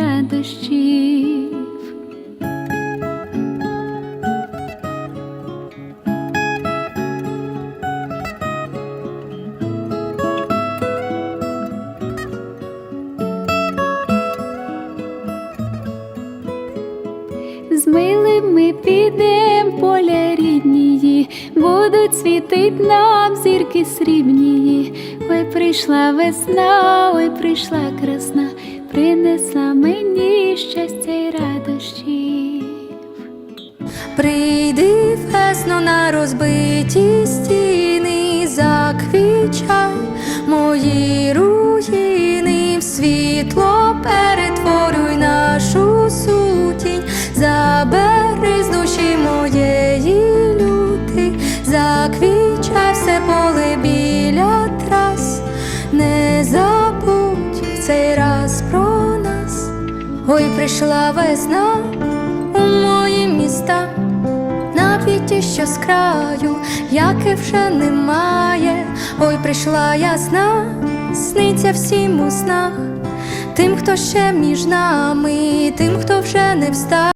радощів. З милим ми підем поля ріднії, будуть світить нам зірки срібнії. Ой, прийшла весна, ой, прийшла красна, принесла мені щастя й радощів. Прийди весно на розбиті стіни, заквічай мої руїни, в світло перетворюй Ой, прийшла весна у мої міста, на квіті, що з краю, і вже немає. Ой, прийшла ясна, сниться всім у снах, тим, хто ще між нами, тим, хто вже не встав.